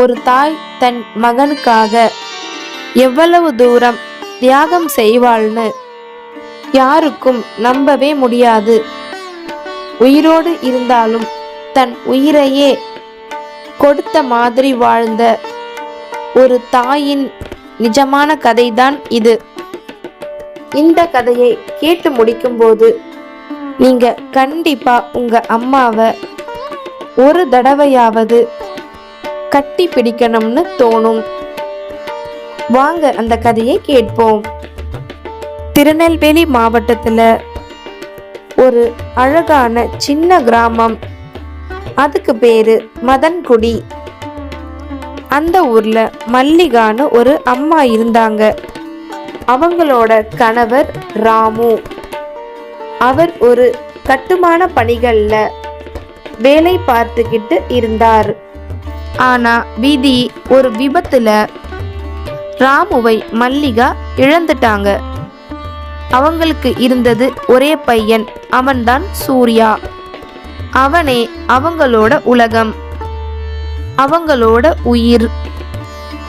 ஒரு தாய் தன் மகனுக்காக எவ்வளவு தூரம் தியாகம் செய்வாள்னு யாருக்கும் நம்பவே முடியாது. உயிரோடு இருந்தாலும் தன் உயிரையே கொடுத்த மாதிரி வாழ்ந்த ஒரு தாயின் நிஜமான கதைதான் இது. இந்த கதையை கேட்டு முடிக்கும்போது நீங்க கண்டிப்பா உங்க அம்மாவை ஒரு தடவையாவது கட்டி பிடிக்கணும்னு தோணும். வாங்க அந்த கதையை கேட்போம். திருநெல்வேலி மாவட்டத்துல ஒரு அழகான சின்ன கிராமம். அதுக்கு பேரு மதன்குடி. அந்த ஊர்ல மல்லிகான்னு ஒரு அம்மா இருந்தாங்க. அவங்களோட கணவர் ராமு. அவர் ஒரு கட்டுமான பணிகள்ல வேலை பார்த்துக்கிட்டு இருந்தார். ஆனா விதி ஒரு விபத்துல ராமுவை மல்லிகா இழந்துட்டாங்க. அவங்களுக்கு இருந்தது ஒரே பையன் அவன்தான் சூர்யா. அவனே அவங்களோட உலகம். அவங்களோட உயிர்.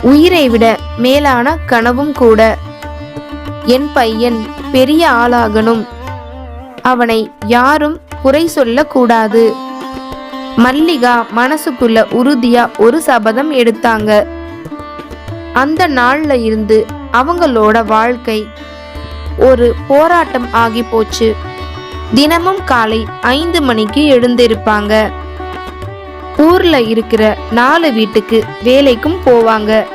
உயிரை விட மேலான கனவும் கூட. என் பையன் பெரிய ஆளாகணும். அவனை யாரும் குறை சொல்லக்கூடாது. மல்லிகா மனசுக்குள்ள உறுதியா ஒரு சபதம் எடுத்தாங்க. அந்த நாள்ல இருந்து அவங்களோட வாழ்க்கை ஒரு போராட்டம் ஆகி போச்சு. தினமும் காலை ஐந்து மணிக்கு எழுந்திருப்பாங்க. ஊர்ல இருக்கிற நாலு வீட்டுக்கு வேலைக்கும் போவாங்க.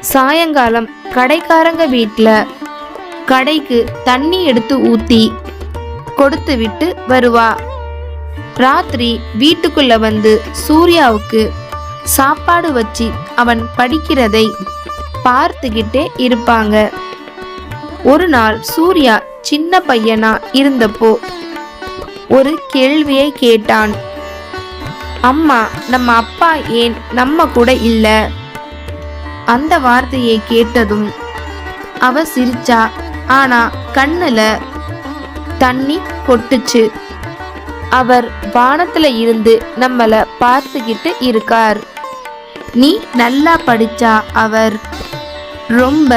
சாயங்காலம் கடைக்காரங்க வீட்டில் கடைக்கு தண்ணி எடுத்து ஊத்தி கொடுத்து விட்டு வருவா. ராத்திரி வீட்டுக்குள்ள வந்து சூர்யாவுக்கு சாப்பாடு வச்சு அவன் படிக்கிறதை பார்த்துக்கிட்டே இருப்பாங்க. ஒரு நாள் சூர்யா சின்ன பையனா இருந்தப்போ ஒரு கேள்வியை கேட்டான். அம்மா நம்ம அப்பா ஏன் நம்ம கூட இல்ல? அந்த வார்த்தையை கேட்டதும் அவ சிரிச்சா. ஆனா கண்ணுல தண்ணி கொட்டுச்சு. அவர் வானத்துல இருந்து நம்மள பார்த்துக்கிட்டு இருக்கார். நீ நல்லா படிச்சா அவர் ரொம்ப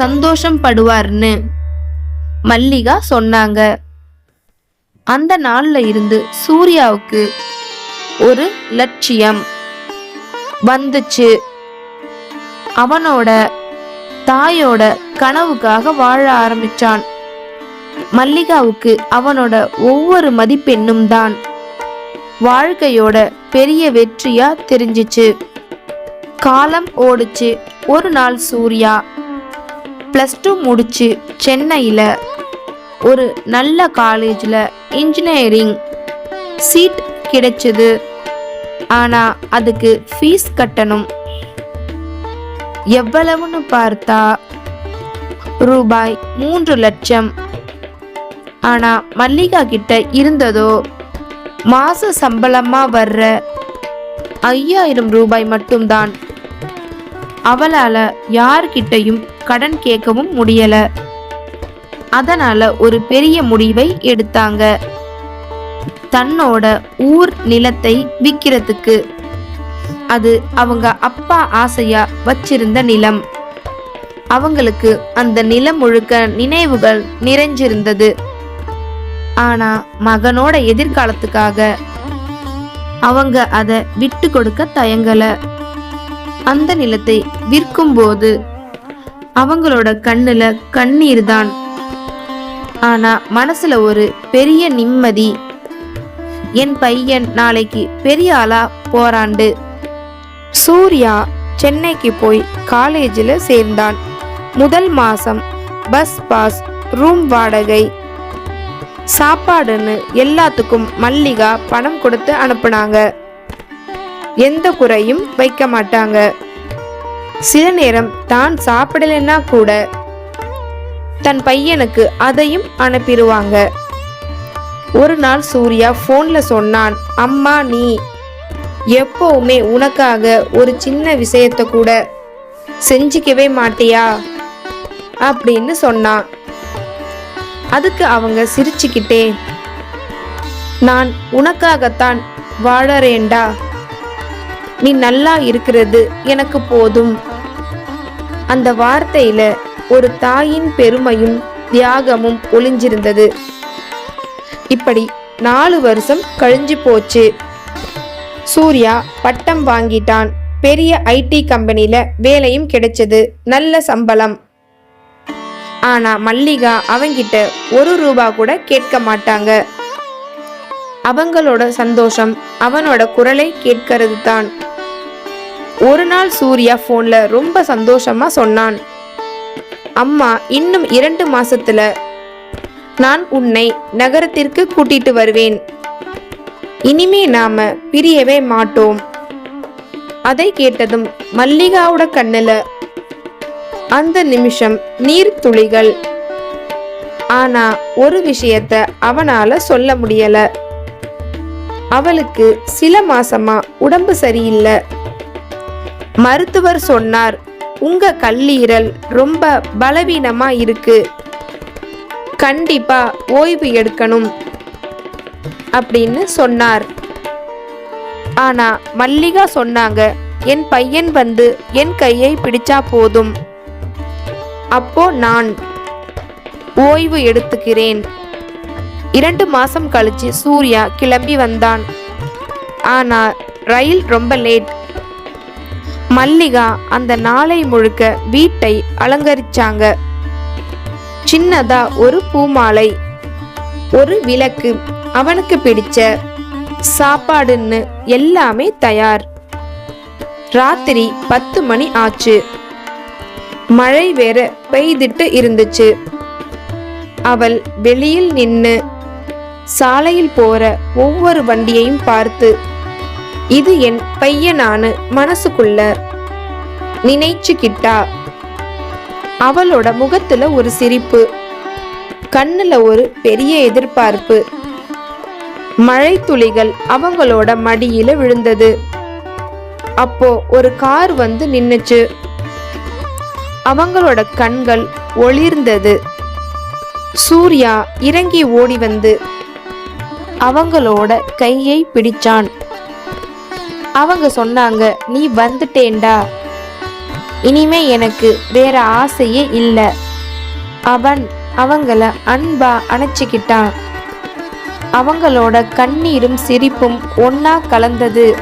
சந்தோஷம் படுவார்னு மல்லிகா சொன்னாங்க. அந்த நாள்ல இருந்து சூர்யாவுக்கு ஒரு லட்சியம் வந்துச்சு. அவனோட தாயோட கனவுக்காக வாழ ஆரம்பிச்சான். மல்லிகாவுக்கு அவனோட ஒவ்வொரு மதிப்பெண்ணும் தான். வாழ்க்கையோட பெரிய வெற்றியா தெரிஞ்சிச்சு. காலம் ஓடுச்சு. ஒரு நாள் சூர்யா ப்ளஸ் டூ முடிச்சு சென்னையில் ஒரு நல்ல காலேஜில் இன்ஜினியரிங் சீட் கிடைச்சது. ஆனால் அதுக்கு ஃபீஸ் கட்டணும். எவ்வளவுன்னு பார்த்தா ரூபாய் மூன்று லட்சம். ஆனா மல்லிகா கிட்ட இருந்ததோ? மாச சம்பளமா வர்ற ஐயாயிரம் ரூபாய் மட்டும்தான். அவளால யார்கிட்டையும் கடன் கேட்கவும் முடியல. அதனால ஒரு பெரிய முடிவை எடுத்தாங்க. தன்னோட ஊர் நிலத்தை விற்கிறதுக்கு அது அவங்க அப்பா ஆசையா வச்சிருந்த நிலம். அவங்களுக்கு அந்த நிலம் முழுக்க நினைவுகள் நிறைஞ்சிருந்தது. ஆனா மகனோட எதிர்காலத்துக்காக அவங்க அதை விட்டு கொடுக்க தயங்கல. அந்த நிலத்தை விற்கும் போது அவங்களோட கண்ணுல கண்ணீர் தான். ஆனா மனசுல ஒரு பெரிய நிம்மதி. என் பையன் நாளைக்கு பெரிய ஆளா போறாண்டு. சூர்யா சென்னைக்கு போய் காலேஜில் சேர்ந்தான். முதல் மாசம் பஸ் பாஸ் ரூம் வாடகை சாப்பாடுன்னு எல்லாத்துக்கும் மல்லிகா பணம் கொடுத்து அனுப்புனாங்க. எந்த குறையும் வைக்க மாட்டாங்க. சில நேரம் தான் சாப்பிடலைன்னா கூட தன் பையனுக்கு அதையும் அனுப்பிடுவாங்க. ஒரு நாள் சூர்யா ஃபோன்ல சொன்னான் அம்மா நீ எப்பவுமே உனக்காக ஒரு சின்ன விஷயத்த கூட செஞ்சுக்கவே மாட்டியா? அப்படின்னு சொன்னான். அதுக்கு அவங்க சிரிச்சுக்கிட்டே நான் உனக்காகத்தான் வாழறேண்டா நீ நல்லா இருக்கிறது எனக்கு போதும். அந்த வார்த்தையில ஒரு தாயின் பெருமையும் தியாகமும் ஒளிஞ்சிருந்தது. இப்படி நாலு வருஷம் கழிஞ்சு போச்சு. சூர்யா பட்டம் வாங்கிட்டான். பெரிய ஐடி கம்பெனில வேலையும் கிடைச்சது. நல்ல சம்பளம். ஆனா மல்லிகா அவங்கிட்ட ஒரு ரூபா கூட கேட்க மாட்டாங்க. அவங்களோட சந்தோஷம் அவனோட குரலை கேட்கறது தான் ஒரு நாள் சூர்யா ஃபோன்ல ரொம்ப சந்தோஷமா சொன்னான். அம்மா இன்னும் இரண்டு மாசத்துல நான் உன்னை நகரத்திற்கு கூட்டிட்டு வருவேன். இனிமே நாம பிரியவே மாட்டோம். அதை கேட்டதும் மல்லிகாவோட கண்ணுல அந்த நிமிஷம் நீர் துளிகள். ஆனா ஒரு விஷயத்த அவனால சொல்ல முடியல. அவளுக்கு சில மாசமா உடம்பு சரியில்லை. மருத்துவர் சொன்னார் உங்க கல்லீரல் ரொம்ப பலவீனமா இருக்கு. கண்டிப்பா ஓய்வு எடுக்கணும். அப்படின்னு சொன்னார். ஆனா மல்லிகா சொன்னாங்க என் பையன் வந்து என் கையை பிடிச்சா போதும். அப்போ நான் ஓய்வு எடுத்துக்கிறேன். இரண்டு மாசம் கழிச்சு சூர்யா கிளம்பி வந்தான். ஆனா ரயில் ரொம்ப லேட் மல்லிகா அந்த நாளை முழுக்க வீட்டை அலங்கரிச்சாங்க. சின்னதா ஒரு பூமாலை ஒரு விளக்கு அவனுக்கு பிடிச்ச சாப்பாடுன்னு எல்லாமே தயார். ராத்திரி பத்து மணி ஆச்சு. மழை வேற பெய்திட்டு இருந்துச்சு. அவள் வெளியில் நின்னு சாலையில் போற ஒவ்வொரு வண்டியையும் பார்த்து இது என் பையனானு மனசுக்குள்ள நினைச்சுக்கிட்டா? அவளோட முகத்துல ஒரு சிரிப்பு கண்ணுல ஒரு பெரிய எதிர்பார்ப்பு. மழை துளிகள் அவங்களோட மடியில விழுந்தது. அப்போ ஒரு கார் வந்து நின்னுச்சு. அவங்களோட கண்கள் ஒளிர்ந்தது. சூர்யா இறங்கி ஓடி வந்து அவங்களோட கையை பிடிச்சான். அவங்க சொன்னாங்க நீ வந்துட்டேன்டா. இனிமே எனக்கு வேற ஆசையே இல்லை. அவன் அவங்கள அன்பா அணைச்சிக்கிட்டான். அவங்களோட கண்ணீரும் சிரிப்பும் ஒன்னா கலந்தது.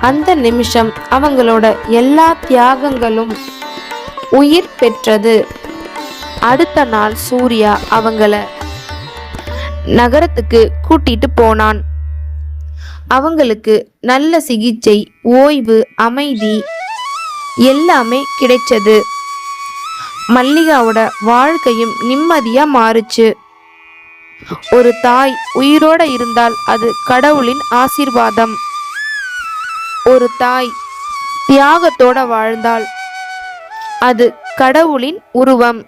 அந்த நிமிஷம் அவங்களோட எல்லா தியாகங்களும் உயிர் பெற்றது. அடுத்த நாள் சூர்யா அவங்கள நகரத்துக்கு கூட்டிட்டு போனான். அவங்களுக்கு நல்ல சிகிச்சை ஓய்வு அமைதி எல்லாமே கிடைச்சது. மல்லிகாவோட வாழ்க்கையும் நிம்மதியா மாறுச்சு. ஒரு தாய் உயிரோட இருந்தால் அது கடவுளின் ஆசீர்வாதம். ஒரு தாய் தியாகத்தோட வாழ்ந்தால் அது கடவுளின் உருவம்.